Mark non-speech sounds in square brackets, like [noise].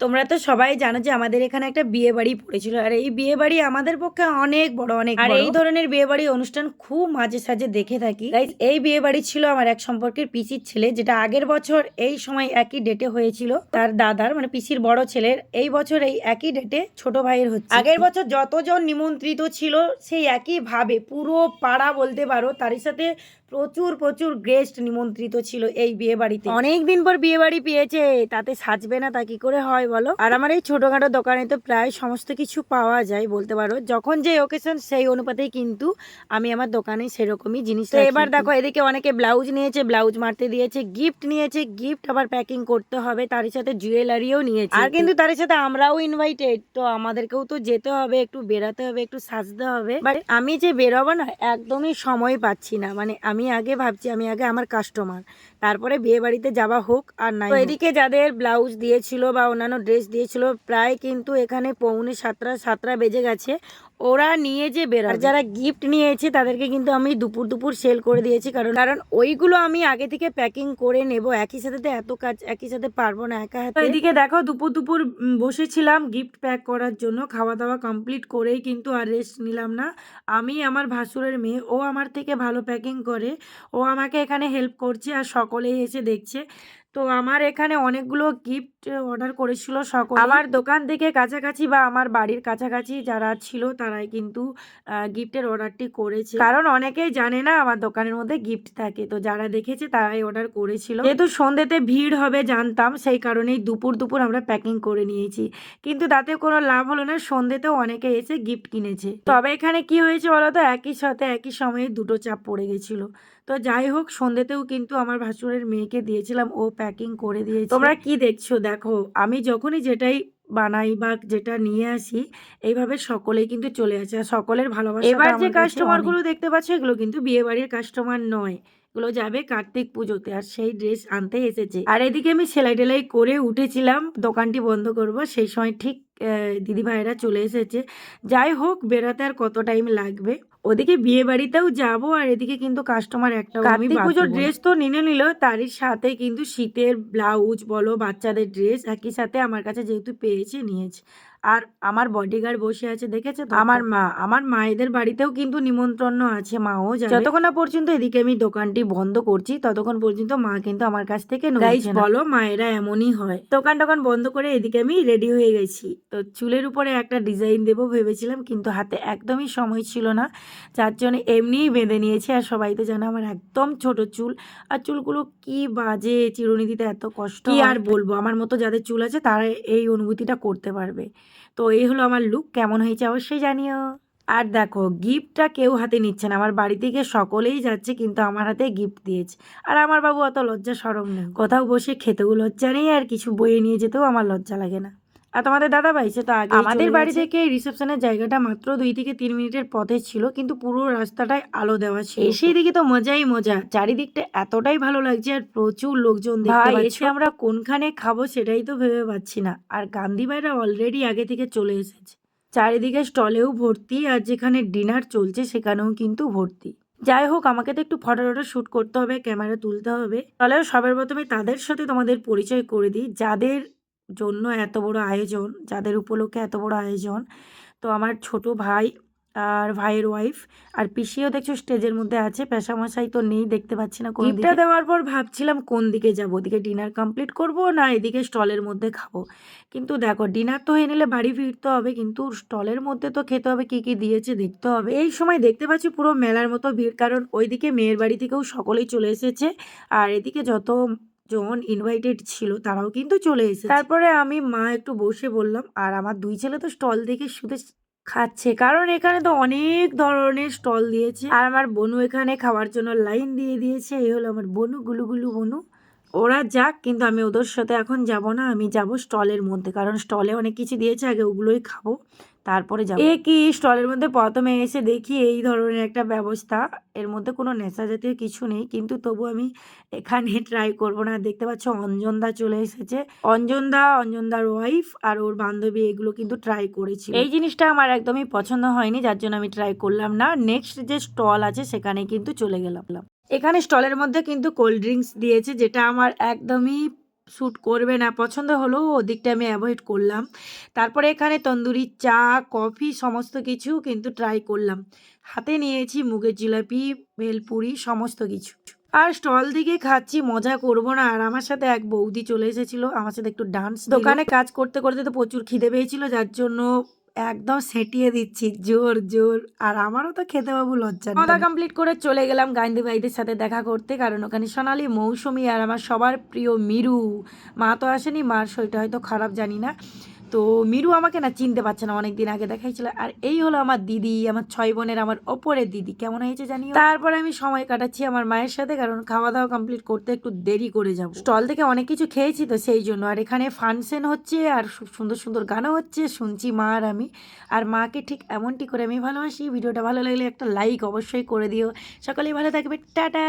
তোমরা তো সবাই জানো যে আমাদের এখানে একটা বিয়ে বাড়ি পড়েছিল। আর এই বিয়ে বাড়ি আমাদের পক্ষে অনেক বড় অনেক আর এই ধরনের বিয়ে বাড়ি অনুষ্ঠান খুব মাঝে সাঝে দেখে থাকি। এই বিয়ে বাড়ি ছিল আমার এক সম্পর্কের পিসির ছেলে যেটা আগের বছর এই সময় একই ডেটে হয়েছিল। তার দাদার মানে পিসির বড় ছেলের এই বছর এই একই ডেটে ছোট ভাইয়ের হচ্ছে। আগের বছর যতজন নিমন্ত্রিত ছিল সেই একই ভাবে পুরো পাড়া বলতে পারো তারই সাথে প্রচুর প্রচুর গেস্ট নিমন্ত্রিত ছিল এই বিয়ে বাড়িতে। অনেক দিন পর বিয়ে বাড়ি পেয়েছে তাতে সাজবে না তা কি করে হয় বলো? আর আমার এই ছোটখাটো দোকানে তো প্রায় সমস্ত কিছু পাওয়া যায় বলতে পারো। যখন যে ওকেশন সেই অনুপাতেই কিন্তু আমি আমার দোকানে সেরকমই জিনিস তো এবার দেখো এদিকে অনেকে ব্লাউজ নিয়েছে ব্লাউজ মারতে দিয়েছে গিফট নিয়েছে গিফট আবার প্যাকিং করতে হবে তার সাথে জুয়েলারিও নিয়েছে। আর কিন্তু তার সাথে আমরাও ইনভাইটেড তো আমাদেরকেও তো যেতে হবে একটু বেরাতে হবে একটু সাজতে হবে। বাট আমি যে বেরোবো না একদমই সময় পাচ্ছি না। মানে আমি আগে ভাবছি আমি আগে আমার কাস্টমার তারপরে বিয়ে বাড়িতে যাওয়া হোক আর না এদিকে যাদের ব্লাউজ দিয়েছিল বা অন্যান্য ড্রেস দিয়েছিল। প্রায় কিন্তু এখানে পৌনে সাতটা সাতটা বেজে গেছে। ওরা নিয়ে যে বের আর যারা গিফট নিয়েছে, তাদেরকে কিন্তু আমি দুপুর দুপুর সেল করে দিয়েছি। কারণ কারণ ওইগুলো আমি আগে থেকে প্যাকিং করে নেব। একই সাথে তো এত কাজ, একই সাথে পারব না একা হাতে। এদিকে দেখো, দুপুর দুপুর বসেছিলাম গিফট প্যাক করার জন্য। খাওয়া দাওয়া কমপ্লিট করেই কিন্তু আর রেস্ট নিলাম না। আমি আমার ভাসুরের মেয়ে, ও আমার থেকে ভালো প্যাকিং করে। ও আমাকে এখানে হেল্প করছে আর সকলেই এসে দেখছে। তো আমার এখানে অনেকগুলো গিফট অর্ডার করেছিল সকল আমার দোকান থেকে কাছাকাছি বা আমার বাড়ির কাছাকাছি যারা ছিল তারাই কিন্তু গিফটের অর্ডারটি করেছে। কারণ অনেকেই জানে না আমার দোকানের মধ্যে গিফট থাকে। তো যারা দেখেছে তারাই অর্ডার করেছিল। যেহেতু সন্ধ্যেতে ভিড় হবে জানতাম সেই কারণেই দুপুর দুপুর আমরা প্যাকিং করে নিয়েছি। কিন্তু তাতে কোনো লাভ হলো না সন্ধ্যেতেও অনেকে এসে গিফট কিনেছে। তবে এখানে কি হয়েছে বলতো একই সাথে একই সময়ে দুটো চাপ পড়ে গেছিল। তো যাই হোক সন্ধ্যেতেও কিন্তু আমার ভাসুরের মেয়েকে দিয়েছিলাম ও প্যাকিং করে দিয়েছে। তোমরা কি দেখছ? দেখো আমি যখনই যেটাই বানাই বা যেটা নিয়ে আসি এইভাবে সকলেই কিন্তু চলে আসে। আর সকলের ভালোবাসা এবার যে কাস্টমারগুলো দেখতে পাচ্ছ এগুলো কিন্তু বিয়ে বাড়ির কাস্টমার নয়। এগুলো যাবে কার্তিক পুজোতে আর সেই ড্রেস আনতে এসেছে। আর এদিকে আমি সেলাই টেলাই করে উঠেছিলাম দোকানটি বন্ধ করব সেই সময় ঠিক দিদি ভাইরা চলে এসেছে। যাই হোক বেরোতে আর কত টাইম লাগবে? ওদিকে বিয়ে বাড়িতেও যাব আর এদিকে কিন্তু কাস্টমার একটা কার্তিক পুজোর ড্রেস তো নিনে নিল তারই সাথে কিন্তু শীতের ব্লাউজ বলো বাচ্চাদের ড্রেস একই সাথে আমার কাছে যেহেতু পেয়েছে নিয়েছে। আর আমার বডিগার্ড বসে আছে দেখেছ তো? আমার মা আমার মায়েদের বাড়িতেও কিন্তু নিমন্ত্রণ আছে মাও যাবে যতক্ষণ না পর্যন্ত এদিকে আমি দোকানটি বন্ধ করছি ততক্ষণ পর্যন্ত মা কিন্তু আমার কাছ থেকে বলো মায়েরা এমনই হয়। দোকান টোকান বন্ধ করে এদিকে আমি রেডি হয়ে গেছি। তো চুলের উপরে একটা ডিজাইন দেবো ভেবেছিলাম কিন্তু হাতে একদমই সময় ছিল না। যার জন্য এমনিই বেঁধে নিয়েছি আর সবাই তো জানে আমার একদম ছোট চুল। আর চুলগুলো কি বাজে চিরুনি দিতে এত কষ্ট আর বলব? আমার মতো যাদের চুল আছে তারা এই অনুভূতিটা করতে পারবে। তো এই হলো আমার লুক কেমন হয়েছে অবশ্যই জানিও। আর দেখো গিফটটা কেউ হাতে নিচ্ছে না, আমার বাড়ি থেকে সকলেই যাচ্ছে, কিন্তু আমার হাতে গিফট দিয়েছে। আর আমার বাবু অত লজ্জা সরম না কোথাও বসে খেতেও লজ্জা নেই, আর কিছু বয়ে নিয়ে যেতেও আমার লজ্জা লাগে না। আর তোমাদের দাদা ভাই সে তো আগে আমাদের বাড়ি থেকে রিসেপশনের জায়গাটা মাত্র দুই থেকে তিন মিনিটের পথে ছিল কিন্তু পুরো রাস্তাটায় আলো দেওয়া ছিল। সেই দিকে তো মজাই মজা। চারিদিকটা এতটাই ভালো লাগছে আর প্রচুর লোকজন দেখতে পাচ্ছি। আমরা কোনখানে খাব সেটাই তো ভেবে পাচ্ছি না। আর গান্ধী ভাইরা অলরেডি আগে থেকে চলে এসেছে। চারিদিকে স্টলেও ভর্তি আর যেখানে ডিনার চলছে সেখানেও কিন্তু ভর্তি। যাই হোক আমাকে তো একটু ফটো টটো শ্যুট করতে হবে ক্যামেরা তুলতে হবে। তাহলে সবার প্রথমে তাদের সাথে তোমাদের পরিচয় করে দিই। যাদের জন্য এত বড় আয়োজন যাদের উপলক্ষে এত বড় আয়োজন। তো আমার ছোট ভাই আর ভাইয়ের ওয়াইফ আর পিসিও দেখছ স্টেজের মধ্যে আছে পেশামশাই তো নেই দেখতে পাচ্ছি না গিফটটা দেওয়ার পর ভাবছিলাম কোন দিকে যাব ওদিকে ডিনার কমপ্লিট করব না এদিকে স্টলের মধ্যে খাব? কিন্তু দেখো ডিনার তো হয়ে নিলে বাড়ি ফিরতে হবে কিন্তু স্টলের মধ্যে তো খেতে হবে কি কি দিয়েছে দেখতে হবে। এই সময় দেখতে পাচ্ছি পুরো মেলার মতো ভিড় কারণ ওইদিকে মেয়ের বাড়ি থেকেও সকলেই চলে এসেছে আর এদিকে যত জন ইনভাইটেড ছিল, তারাও কিন্তু চলে এসেছে। তারপরে আমি মা একটু বসে বললাম, আর আমার দুই ছেলে তো স্টল দেখে শুধু খাচ্ছে। কারণ এখানে তো অনেক ধরনের স্টল দিয়েছে। আর আমার বনু এখানে খাওয়ার জন্য লাইন দিয়ে দিয়েছে। এই হলো আমার বনু, গুলু গুলু বনু। ওরা যাক, কিন্তু আমি ওদের সাথে এখন যাব না। আমি যাব স্টলের মধ্যে। কারণ স্টলে অনেক কিছু দিয়েছে, আগে ওগুলোই খাব। তারপরে যাব। এ কি স্টলের মধ্যে প্রথমে এসে দেখি এই ধরনের একটা ব্যবস্থা। এর মধ্যে কোনো নেশা জাতীয় কিছু নেই কিন্তু তবু আমি এখানে [laughs] ট্রাই করব না। দেখতে পাচ্ছ অঞ্জনদা চলে এসেছে। অঞ্জনদা অঞ্জনদার ওয়াইফ আর ওর বান্ধবী এগুলো কিন্তু ট্রাই করেছি এই জিনিসটা আমার একদমই পছন্দ হয়নি যার জন্য আমি ট্রাই করলাম না। নেক্সট যে স্টল আছে সেখানে কিন্তু চলে গেলাম। এখানে স্টলের মধ্যে কিন্তু কোল্ড ড্রিঙ্কস দিয়েছে যেটা আমার একদমই শ্যুট করবে না পছন্দ হলেও ওদিকটা আমি অ্যাভয়েড করলাম। তারপরে এখানে তন্দুরি চা কফি সমস্ত কিছু কিন্তু ট্রাই করলাম। হাতে নিয়েছি মুগের জিলাপি ভেলপুরি সমস্ত কিছু। আর স্টল দিকে খাচ্ছি মজা করব না। আর আমার সাথে এক বৌদি চলে এসেছিল আমার সাথে একটু ডান্স দোকানে কাজ করতে করতে তো প্রচুর খিদে পেয়েছিল যার জন্য একদম সেটিয়ে দিচ্ছি, জোর জোর। আর আমারও তো খেতে বাবু লজ্জা খাওয়া কমপ্লিট করে চলে গেলাম গান্ধী ভাইদের সাথে দেখা করতে। কারণ ওখানে সোনালি, মৌসুমি আর আমার সবার প্রিয় মিরু। মা তো আসেনি, মার শরীরটা হয়তো খারাপ, জানি না। তো মিরু আমাকে না চিনতে পারছে না, অনেকদিন আগে দেখাইছিল। আর এই হলো আমার দিদি, আমার ছয় বোনের আমার ওপরের দিদি। কেমন হয়েছে জানি তারপরে আমি সময় কাটাচ্ছি আমার মায়ের সাথে, কারণ খাওয়া দাওয়া কমপ্লিট করতে একটু দেরি করে যাব। স্টল থেকে অনেক কিছু খেয়েছি তো সেই জন্য। আর এখানে ফাংশন হচ্ছে, আর সুন্দর সুন্দর গানও হচ্ছে, শুনছি মা আর আমি। আর মাকে ঠিক এমনটি করে আমি ভালোবাসি। ভিডিওটা ভালো লাগলে একটা লাইক অবশ্যই করে দিও। সকলেই ভালো থাকবে। টাটা!